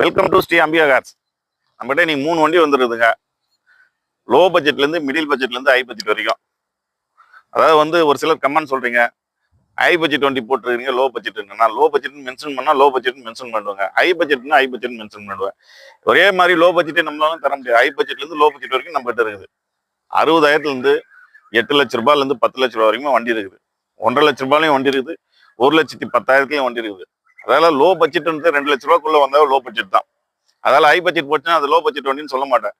Welcome to Sri Ambika cars நம்மகிட்ட நீ மூணு வண்டி வந்துடுதுங்க லோ பட்ஜெட்லேருந்து மிடில் பட்ஜெட்லேருந்து ஹை பட்ஜெட் வரைக்கும். அதாவது வந்து ஒரு சிலர் கமெண்ட் சொல்கிறீங்க ஹை பட்ஜெட் வண்டி போட்டுருக்கீங்க லோ பட்ஜெட் நான் லோ பட்ஜெட் மென்ஷன் பண்ணா லோ பட்ஜெட்னு மென்ஷன் பண்ணுவாங்க. ஹை பட்ஜெட்னா ஹை பட்ஜெட் மென்ஷன் பண்ணுவேன் ஒரே மாதிரி லோ பட்ஜெட்டே நம்மளால தர முடியாது. ஹை பட்ஜெட்லேருந்து லோ பட்ஜெட் வரைக்கும் நம்மகிட்ட இருக்குது. அறுபதாயிரத்துலேருந்து எட்டு லட்ச ரூபாயிலேருந்து பத்து லட்ச ரூபா வரைக்கும் வண்டி இருக்குது. ஒன்றரை லட்ச ரூபாயிலையும் வண்டி இருக்குது. ஒரு லட்சத்தி பத்தாயிரத்துலையும் வண்டி இருக்குது. அதால லோ பட்ஜெட்ன்றது ரெண்டு லட்ச ரூபாக்குள்ள வந்தா லோ பட்ஜெட் தான். அதால ஹை பட்ஜெட் போச்சுன்னா அது லோ பட்ஜெட் வண்டின்னு சொல்ல மாட்டேன்.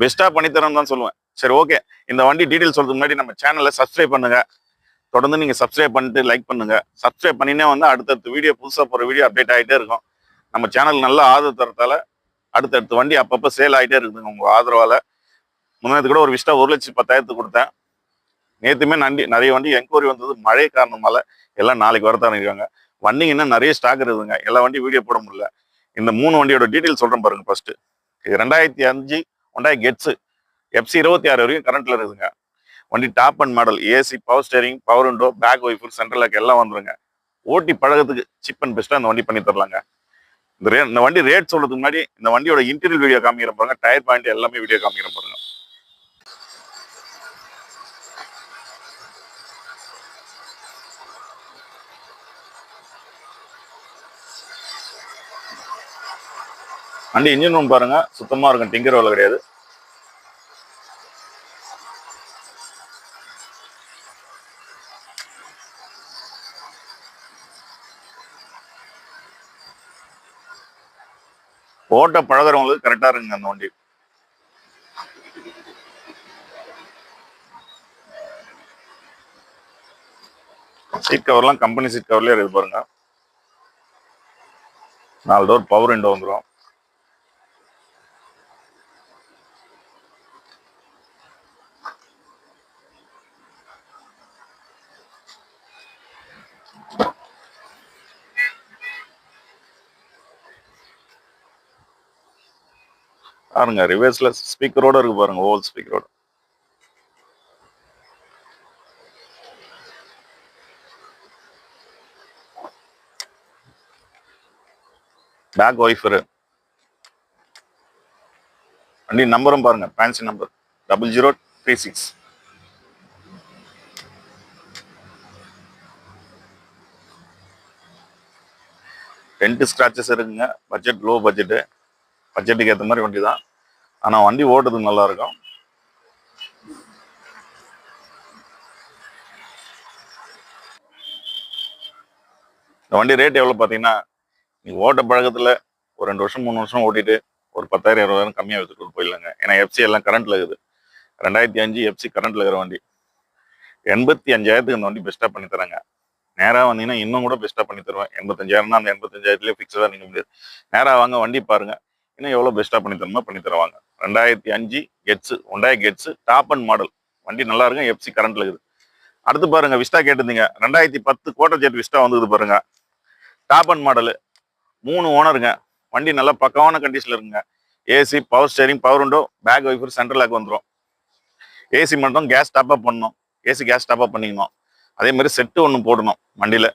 பெஸ்டா பண்ணித்தரேன் தான் சொல்லுவேன். சரி ஓகே இந்த வண்டி டீடைல் சொல்றதுக்கு முன்னாடி நம்ம சேனலை சப்ஸ்கிரைப் பண்ணுங்க. தொடர்ந்து நீங்க சப்ஸ்கிரைப் பண்ணிட்டு லைக் பண்ணுங்க. சப்ஸ்கிரைப் பண்ணினே வந்து அடுத்தடுத்த வீடியோ புதுசா போற வீடியோ அப்டேட் ஆகிட்டே இருக்கும். நம்ம சேனல் நல்லா ஆதரவு தரத்தால அடுத்தடுத்த வண்டி அப்பப்போ சேல் ஆகிட்டே இருக்குதுங்க உங்க ஆதரவால. முன்னாடி கூட ஒரு விஷயம் ஒரு லட்சத்தி பத்தாயிரத்துக்கு கொடுத்தேன். நேற்றுமே நண்டி நிறைய வண்டி என்கொயரி வந்தது. மழை காரணமால எல்லாம் நாளைக்கு வரத்தான் இருக்காங்க. வந்தீங்கன்னா நிறைய ஸ்டாக் இருக்குதுங்க. எல்லா வண்டியும் வீடியோ போட முடியல. இந்த மூணு வண்டியோட டீட்டெயில் சொல்கிறேன் பாருங்க ஃபர்ஸ்ட் இது ரெண்டாயிரத்தி அஞ்சு ஒண்டாய் கெட்ஸு எஃப்சி இருபத்தி ஆறு வரைக்கும் கரண்ட்டில் இருக்குதுங்க. வண்டி top end model AC power steering power window back wiper central lock எல்லாம் வந்துருங்க. ஓட்டி பழகத்துக்கு சிப் அண்ட் பெஸ்ட்டாக இந்த வண்டி பண்ணி தரலாங்க. இந்த ரே இந்த வண்டி ரேட் சொல்கிறதுக்கு முன்னாடி இந்த வண்டியோட இன்டீரியல் வீடியோ காமிக்கிற பாருங்க. டயர் பாயிண்ட் எல்லாமே வீடியோ காமிக்கிற பாருங்க. வண்டி இன்ஜின் ரூம் பாருங்க. சுத்தமா இருக்கும். டிங்கர் வேலை கிடையாது. ஓட்ட பழகுறவங்களுக்கு கரெக்டா இருக்குங்க அந்த வண்டி. சீட் கவர்லாம் கம்பெனி சீட் கவர்லயே இருக்குது பாருங்க. நாலு டோர் பவர் விண்டோ வந்துடும் பாருங்க ரிவர்ஸ்ல ஸ்பீக்கரோட இருக்கு பாருங்க ஓல் ஸ்பீக்கரோட பேக் ஒய்ஃபரு வண்டி நம்பரும் பாருங்க fancy number double zero three six dent scratches இருக்குங்க பட்ஜெட் லோ பட்ஜெட்டு பட்ஜெட்டுக்கு ஏற்ற மாதிரி வண்டி தான் ஆனால் வண்டி ஓட்டுறதுக்கு நல்லா இருக்கும் இந்த வண்டி ரேட் எவ்வளோ பார்த்தீங்கன்னா நீ ஓட்ட பழக்கத்தில் ஒரு ரெண்டு வருஷம் மூணு வருஷம் ஓட்டிட்டு ஒரு பத்தாயிரம் இருபதாயிரம் கம்மியாக வச்சுட்டு போயிடலாங்க. ஏன்னா எஃப்சி எல்லாம் கரண்ட்டில் இருக்குது. ரெண்டாயிரத்தி அஞ்சு எஃப்சி கரண்ட்டில் இருக்கிற வண்டி. எண்பத்தி அஞ்சாயிரத்துக்கு இந்த வண்டி பெஸ்ட்டாக பண்ணி தராங்க. நேராக வந்தீங்கன்னா இன்னும் கூட பெஸ்ட்டாக பண்ணி தருவேன். எண்பத்தஞ்சாயிரம் தான் அந்த எண்பத்தஞ்சாயிரத்துலேயே ஃபிக்ஸடாக நிற்க முடியாது. நேராக வாங்க வண்டி பாருங்கள் இன்னும் எவ்வளோ பெஸ்ட்டாக பண்ணி தரணுமோ பண்ணி தருவாங்க. ரெண்டாயிரத்தி அஞ்சு Getz Hyundai Getz top end model வண்டி நல்லா இருக்கும் எஃப்சி கரண்ட்ல இருக்குது அடுத்து பாருங்க விஸ்டா கேட்டிருந்தீங்க. ரெண்டாயிரத்தி பத்து கோட்டை ஜெட் விஸ்டா வந்தது பாருங்க. டாப் அண்ட் மாடலு மூணு ஓனருங்க வண்டி நல்லா பக்கமான கண்டிஷனில் இருக்குங்க. AC power steering power window back wiper central lock வந்துடும் ஏசி மட்டும் கேஸ் டாப்அப் பண்ணணும். ஏசி கேஸ் டாப்அப் பண்ணிக்கணும். அதே மாதிரி செட்டு ஒன்று போடணும் வண்டியில்.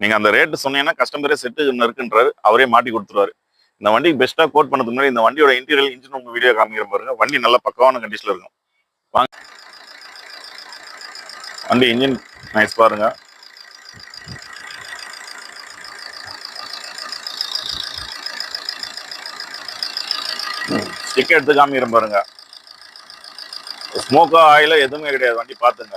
நீங்கள் அந்த ரேட்டு சொன்னீங்கன்னா கஸ்டமரே செட்டு இருக்குன்றாரு. அவரே மாட்டி கொடுத்துருவாரு. இந்த வண்டிக்கு பெஸ்ட்டாக கோட் பண்ணதுக்கு முன்னாடி இந்த வண்டியோட இன்டீரியல் இன்ஜின் உங்க வீடியோ காமிக்கிற பாருங்க. வண்டி நல்லா பக்கமான கண்டிஷனில் இருக்கும். வாங்க. வண்டி இன்ஜின் நைஸ் பாருங்க. ஸ்டிக் எடுத்து காமிக்கிற பாருங்க. ஸ்மோக்கோ ஆயில எதுவுமே கிடையாது. வண்டி பார்த்துங்க.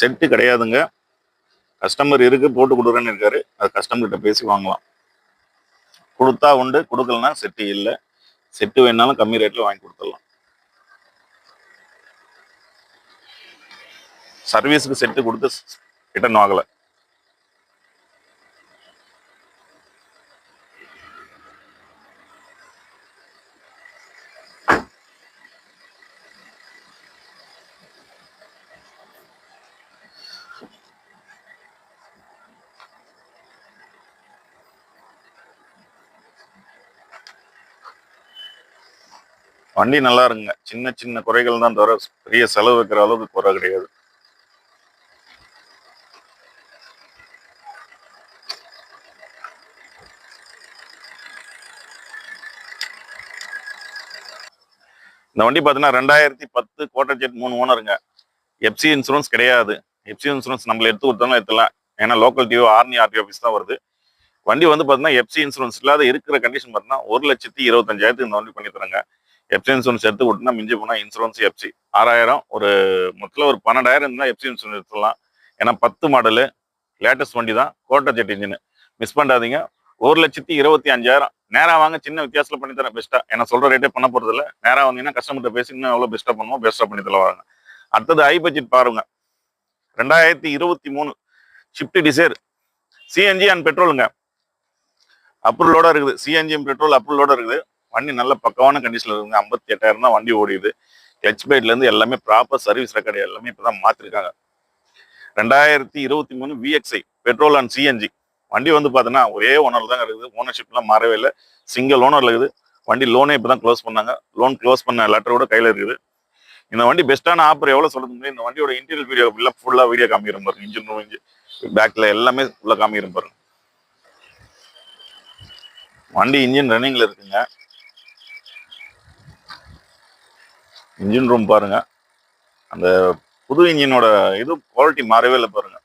செட்டு கிடையாதுங்க. கஸ்டமர் இருக்கு போட்டு கொடுக்குறேன்னு இருக்காரு. அது கஸ்டமர்கிட்ட பேசி வாங்கலாம். கொடுத்தா உண்டு கொடுக்கலனா செட்டு இல்லை. செட்டு வேணாலும் கம்மி ரேட்டில் வாங்கி கொடுத்துடலாம். சர்வீஸுக்கு செட்டு கொடுத்து ரிட்டர்ன் ஆகலை வண்டி நல்லா இருக்குங்க. சின்ன சின்ன குறைகள் தான் தவிர பெரிய செலவு வைக்கிற அளவுக்கு குறை கிடையாது. இந்த வண்டி பார்த்தீங்கன்னா ரெண்டாயிரத்தி பத்து கோட்டர்ஜெட் மூணு ஓனருங்க எஃப்சி இன்சூரன்ஸ் கிடையாது. எப்சி இன்சூரன்ஸ் நம்மள எடுத்து கொடுத்தாலும் எடுத்துலாம் ஏன்னா லோக்கல் டிஓ ஆர்னி ஆர்டி ஆஃபீஸ் தான் வருது. வண்டி வந்து பார்த்தீங்கன்னா எஃப்சி இன்சூரன்ஸ் இல்லாத இருக்கிற கண்டிஷன் பார்த்தீங்கன்னா ஒரு லட்சத்தி இருபத்தஞ்சாயிரத்துக்கு இந்த வண்டி பண்ணி தராங்க எப்சி இன்சூரன்ஸ் எடுத்து விட்டுனா மிஞ்சி போனால் இன்சூரன்ஸ் எப்சி ஆறாயிரம் ஒரு மொத்தத்தில் ஒரு பன்னெண்டாயிரம் இருந்தால் எப்சி இன்சூரன்ஸ் எடுத்துடலாம். ஏன்னா பத்து மாடலு லேட்டஸ்ட் வண்டி தான் கோட்டை ஜெட் இன்ஜின் மிஸ் பண்ணாதீங்க. ஒரு லட்சத்தி இருபத்தி அஞ்சாயிரம். நேராக வாங்க சின்ன வித்தியாசத்தில் பண்ணி தரேன் பெஸ்ட்டாக ஏன்னா சொல்ற ரேட்டே பண்ண போறது இல்ல வந்தீங்கன்னா கஸ்டமர்கிட்ட பேசி இன்னும் எவ்வளோ பெஸ்ட்டாக பண்ணுவோம் பெஸ்ட்டாக பண்ணி தர அடுத்தது ஹை பட்ஜெட் பாருங்க. ரெண்டாயிரத்தி இருபத்தி மூணு. ஷிஃப்ட் டிசைர் சிஎன்ஜி அண்ட் பெட்ரோலுங்க அப்ரூவலோட இருக்குது. சிஎன்ஜி பெட்ரோல் அப்ரூவலோட இருக்குது. வண்டி நல்ல பக்கவான கண்டிஷன்ல இருக்குங்க ஐம்பத்தி எட்டாயிரம் தான் வண்டி ஓடிது. ஹெச் பைட்ல இருந்து எல்லாமே ப்ராப்பர் சர்வீஸ் ரெக்கார்டு எல்லாமே இப்பதான் மாத்திருக்காங்க. ரெண்டாயிரத்தி இருபத்தி மூணு விஎக்ஸ்ஐ பெட்ரோல் அண்ட் சிஎன்ஜி வண்டி வந்து பார்த்தீங்கன்னா ஒரே ஓனர் தான் இருக்குது. ஓனர்ஷிப்லாம் மாறவே இல்லை. சிங்கிள் ஓனர் இருக்குது. வண்டி லோனே இப்போ தான் க்ளோஸ் பண்ணாங்க. லோன் க்ளோஸ் பண்ண லெட்டரோட கையில் இருக்குது. இந்த வண்டி பெஸ்ட்டான ஆஃபர் எவ்வளோ சொல்றது முடியும் இந்த வண்டியோட இன்டீரியல் வீடியோ ஃபுல்லாக ஃபுல்லாக வீடியோ காமிக்கிற பாருங்க. இன்ஜின் ரூம் பேக்ல பேக்கில் எல்லாமே ஃபுல்லாக காமிக்கிற பாருங்க. வண்டி இன்ஜின் ரன்னிங்ல இருக்குங்க. இன்ஜின் ரூம் பாருங்க. அந்த புது இன்ஜினோட இது குவாலிட்டி மாறவே இல்லை பாருங்க.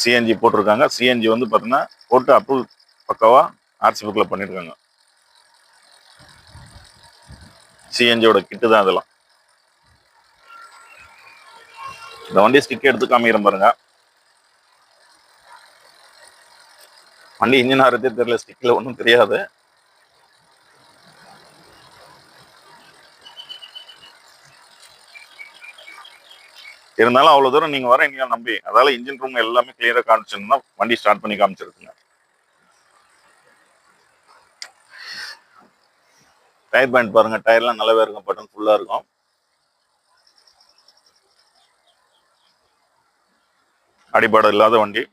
சிஎன்ஜி போட்டிருக்காங்க. சிஎன்ஜி வந்து பார்த்தீங்கன்னா போட்டு அப்ரூவ் பக்கவாக ஆர்சி புக்கில் பண்ணியிருக்காங்க சிஎன்ஜியோட கிட்டு தான் அதெல்லாம் இந்த வண்டி ஸ்டிக் எடுத்து காமிக்கிறேன் பாருங்கள் வண்டி இன்ஜின் ஆறுதே தெரியல ஸ்டிக்கில் ஒன்றும் தெரியாது. இருந்தாலும் அவ்வளோ தூரம் நீங்கள் வர நீங்க நம்பி அதால இன்ஜின் ரூம் எல்லாமே கிளியராக காமிச்சிருந்தா வண்டி ஸ்டார்ட் பண்ணி காமிச்சிருக்குங்க. டயர் பாயிண்ட் பாருங்க டயர்லாம் நல்லாவே இருக்கும் பட்டன் ஃபுல்லாக இருக்கும். அடிபாடு இல்லாத வண்டி.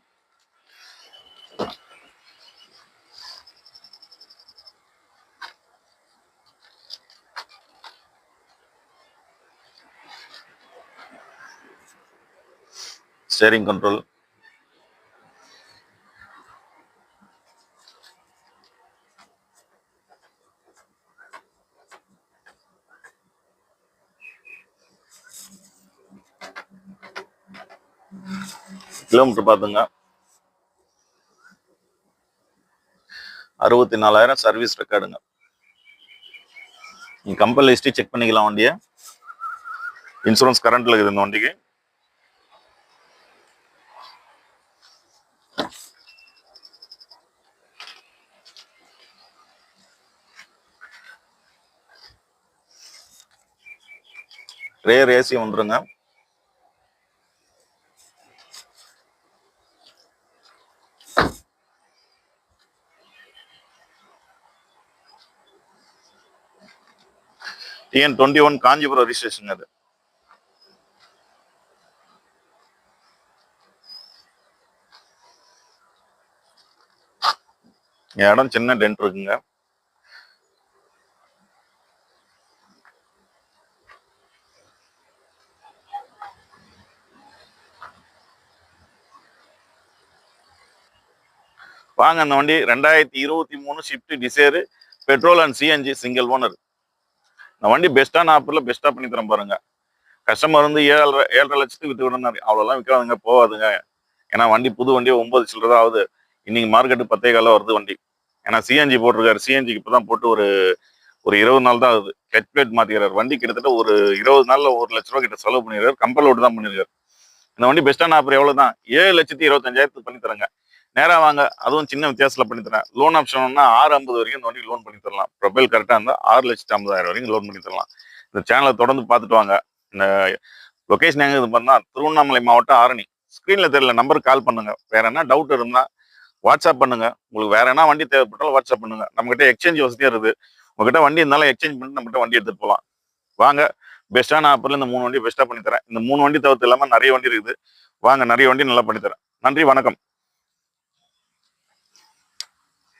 ஸ்டேரிங் கண்ட்ரோல் கிலோமீட்டர் பார்த்துங்க. அறுபத்தி நாலாயிரம் சர்வீஸ் ரெக்கார்டுங்க நீங்கள் கம்பெனி ஹிஸ்ட்ரி செக் பண்ணிக்கலாம் வண்டியை. இன்சூரன்ஸ் கரண்ட்டில் இருக்குது இந்த வண்டிக்கு. ரேர் ஏசி வந்துருங்க. TN twenty one Kanchipuram registration அது. இடம் சின்ன டென்ட் இருக்குங்க. வாங்க அந்த வண்டி ரெண்டாயிரத்தி இருபத்தி மூணு Swift Dzire petrol and CNG single owner இந்த வண்டி பெஸ்ட்டான ஆஃபரில் பெஸ்ட்டாக பண்ணி தரேன் பாருங்க. கஸ்டமர் வந்து ஏழரை ஏழரை லட்சத்துக்கு விற்று விடனாரு அவ்வளோலாம் விற்காதுங்க போகாதுங்க. ஏன்னா வண்டி புது வண்டி ஒன்பது சில்லறதா ஆகுது. இன்னைக்கு மார்க்கெட்டு பத்தே காலம் வருது வண்டி. ஏன்னா சிஎன்ஜி போட்டிருக்காரு. சிஎன்ஜிக்கு இப்போ தான் போட்டு ஒரு ஒரு இருபது நாள் தான் ஆகுது. கிளச் பிளேட் மாற்றிக்கிறார் வண்டி கிட்டத்தட்ட ஒரு இருபது நாளில் ஒரு லட்ச ரூபா கிட்ட செலவு பண்ணிடுறாரு. கம்பல் ஓட்டு தான் பண்ணிருக்காரு இந்த வண்டி பெஸ்ட்டான ஆஃபர் எவ்வளோ தான் ஏழு லட்சத்தி இருபத்தஞ்சாயிரத்துக்கு பண்ணி தரங்க. நேராக வாங்க. அதுவும் சின்ன வித்தியாசத்தில் பண்ணித்தரேன் லோன் ஆப்ஷன்னா ஆறு ஐம்பது வரைக்கும் இந்த வண்டி லோன் பண்ணி தரலாம். ப்ரொபைல் கரெக்டாக இருந்தால் ஆறு லட்சத்தி ஐம்பதாயிரம் வரைக்கும் லோன் பண்ணி தரலாம். இந்த சேனலை தொடர்ந்து பார்த்துட்டு வாங்க. இந்த லொக்கேஷன் எங்கே இது பண்ணால் திருவண்ணாமலை மாவட்டம் ஆரணி. ஸ்க்ரீனில் தெரியல நம்பருக்கு கால் பண்ணுங்க. வேற என்ன டவுட் இருந்தால் வாட்ஸ்அப் பண்ணுங்க. உங்களுக்கு வேறு என்ன வண்டி தேவைப்பட்டாலும் வாட்ஸ்அப் பண்ணுங்க. நம்மகிட்ட எக்ஸ்சேஞ்ச் வசதியாக இருக்குது. உங்ககிட்ட வண்டி இருந்தாலும் எக்ஸ்சேஞ்ச் பண்ணிட்டு நம்மகிட்ட வண்டி எடுத்துகிட்டு போகலாம் வாங்க. பெஸ்ட்டான ஆப்பரில் இந்த மூணு வண்டி பெஸ்ட்டாக பண்ணித்தரேன் இந்த மூணு வண்டி தவிர்த்து இல்லாமல் நிறைய வண்டி இருக்குது. வாங்க நிறைய வண்டி நல்லா பண்ணித்தரேன் நன்றி வணக்கம்.